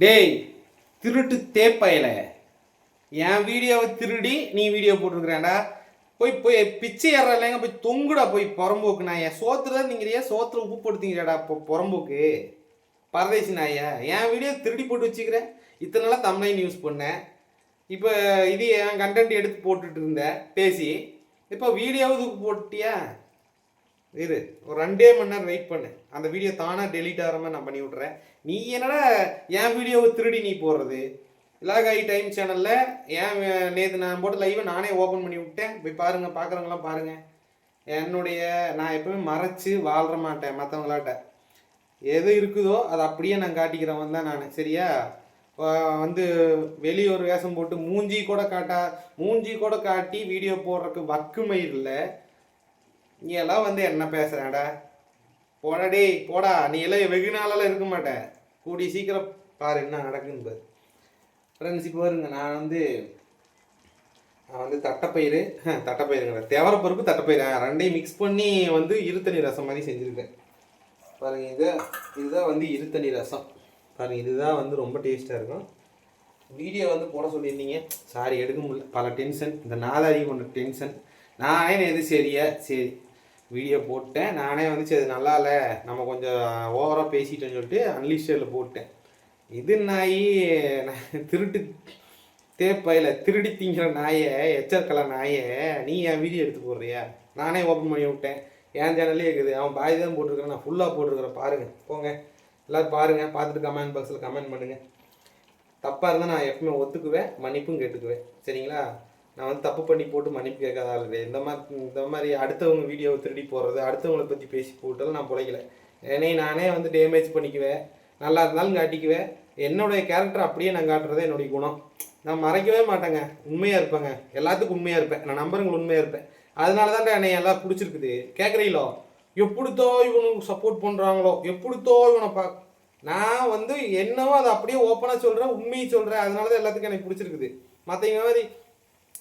டேய் திருட்டு தேப்பையில. என் வீடியோவை திருடி நீ வீடியோ போட்டிருக்கிறேன்டா. போய் போய் பிச்சை ஏறலைங்க போய் தொங்குடா போய் புறம்போக்கு நாய. சோத்துறதா நீங்கிறியா? சோத்துல உப்பு போடுத்தீங்கடா இப்போ புறம்போக்கு. பரதேசி நாயா என் வீடியோ திருடி போட்டு வச்சுக்கிறேன் இத்தனை நாளாக தமிழ் யூஸ் பண்ணேன். இப்போ இது என் கண்டென்ட் எடுத்து போட்டுட்டு இருந்தேன் பேசி. இப்போ வீடியோவுக்கு போட்டியா இரு ஒரு ரெண்டே மணி நேரம் வெயிட் பண்ணு. அந்த வீடியோ தானாக டெலீட் ஆகிற மாதிரி நான் பண்ணி விட்றேன் நீ என்னடா என் வீடியோவை திருடி நீ போடுறது? இலாகாய் டைம் சேனலில் ஏன் நேற்று நான் போட்டு லைவை நானே ஓப்பன் பண்ணி விட்டேன் போய் பாருங்கள் பார்க்குறவங்களாம் பாருங்கள் என்னுடைய நான் எப்பவுமே மறைச்சு வாழ்ற மாட்டேன் மற்றவங்களாட்ட எது இருக்குதோ அதை அப்படியே நான் காட்டிக்கிறவன் தான் நான் சரியா? வந்து வெளியே ஒரு வேஷம் போட்டு மூஞ்சி கூட காட்டா மூஞ்சி கூட காட்டி வீடியோ போடுறதுக்கு வக்குமை இல்லை. நீ எல்லாம் வந்து என்ன பேசுறேன்டா? போடாடி டேய் போடா. நீ எல்லாம் வெகு நாளெல்லாம் இருக்க மாட்டேன் கூடி சீக்கிரம் பாரு என்ன நடக்குன்னு பாரு. ஃப்ரெண்ட்ஸ் இப்போ வருங்க நான் வந்து நான் வந்து தட்டைப்பயிறு ஹம், தேவரப்பருப்பு தட்டைப்பயிறு. ரெண்டையும் மிக்ஸ் பண்ணி வந்து இருத்தணி ரசம் மாதிரி செஞ்சுருக்கேன். பாருங்கள் இது இதுதான் வந்து இருத்தணி ரசம். பாருங்கள் இதுதான் வந்து ரொம்ப டேஸ்ட்டாக இருக்கும். வீடியோ வந்து போட சொல்லியிருந்தீங்க. சாரி எடுக்க முடியல. பல டென்ஷன் இந்த நாதாரி கொண்ட டென்ஷன் நானே எது சரியா சரி. வீடியோ போட்டேன். நானே வந்து சரி நல்லா இல்லை நம்ம கொஞ்சம் ஓவராக பேசிட்டேன்னு சொல்லிட்டு அன்லிஸ்டரில் போட்டேன். இது நாய் நான் திருட்டு தேப்பையில் திருடி திங்கிற நாயை எச்சர்கலை நாயை நீ என் வீடியோ எடுத்து போடுறியா? நானே ஓப்பன் பண்ணி விட்டேன். என் சேனல்லே இருக்குது. அவன் பாய் தான் போட்டிருக்கிறேன். நான் ஃபுல்லாக போட்டிருக்கிறேன். பாருங்கள் போங்க. எல்லோரும் பாருங்கள் பார்த்துட்டு கமெண்ட் பாக்ஸில் கமெண்ட் பண்ணுங்கள் தப்பாக இருந்தால் நான் எப்பவுமே ஒத்துக்குவேன். மன்னிப்பும் கேட்டுக்குவேன். சரிங்களா? நான் வந்து தப்பு பண்ணி போட்டு மன்னிப்பு கேட்காத ஆள் இந்த மாதிரி இந்த மாதிரி அடுத்தவங்க வீடியோவை திருடி போடுறது அடுத்தவங்களை பற்றி பேசி போட்டாலும் நான் பிழைக்கல. என்னை நானே வந்து டேமேஜ் பண்ணிக்குவேன். நல்லா இருந்தாலும் காட்டிக்குவேன். என்னுடைய கேரக்டர் அப்படியே நான் காட்டுறது என்னுடைய குணம். நான் மறைக்கவே மாட்டேங்க. உண்மையாக இருப்பேங்க. எல்லாத்துக்கும் உண்மையாக இருப்பேன். நான் நம்பருங்களை உண்மையாக இருப்பேன். அதனால தான் என்னை எல்லாம் பிடிச்சிருக்குது. கேட்குறீங்களோ எப்படித்தோ இவனுக்கு சப்போர்ட் பண்ணுறாங்களோ எப்படித்தோ இவனை பா நான் வந்து என்னவோ அதை அப்படியே ஓப்பனாக சொல்கிறேன் உண்மையை சொல்கிறேன் அதனால தான் எல்லாத்துக்கும் எனக்கு பிடிச்சிருக்குது. மற்றவங்க மாதிரி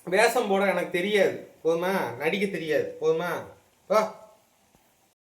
வேஷம் போட எனக்கு தெரியாது. போதுமா? நடிக்க தெரியாது. போதுமா? வா.